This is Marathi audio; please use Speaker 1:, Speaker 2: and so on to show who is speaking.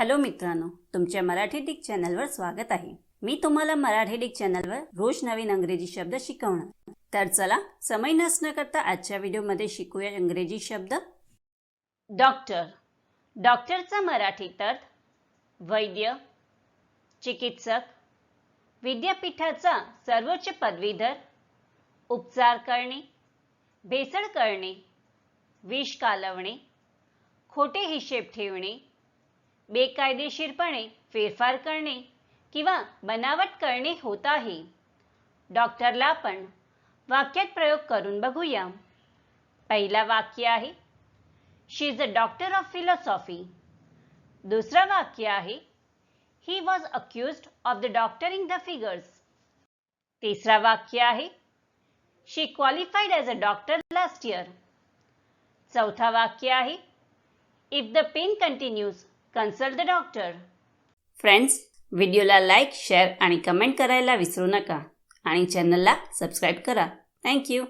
Speaker 1: हॅलो मित्रांनो तुमच्या मराठी डिक चॅनलवर स्वागत आहे. मी तुम्हाला मराठी डिक चॅनलवर रोज नवीन अंग्रेजी शब्द शिकवणार. तर चला समय नसणं करता आजच्या व्हिडिओमध्ये शिकूया इंग्रजी शब्द. डॉक्टर. डॉक्टरचा मराठीत अर्थ वैद्य चिकित्सक विद्यापीठाचा सर्वोच्च पदवीधर उपचार करणे भेसळ करणे विष कालवणे खोटे हिशेब ठेवणे बेकायदेशीरपणे फेरफार करणे किंवा बनावट करणे होत आहे. डॉक्टरला आपण वाक्यात प्रयोग करून बघूया. पहिला वाक्य आहे she is a doctor of philosophy दुसरं वाक्य आहे he was accused of the doctoring the figures तिसरा वाक्य आहे she qualified as a doctor last year चौथा वाक्य आहे if the pain continues consult the doctor friends व्हिडिओला लाईक शेअर आणि कमेंट करायला विसरू नका. आणि चॅनलला सबस्क्राईब करा. थँक्यू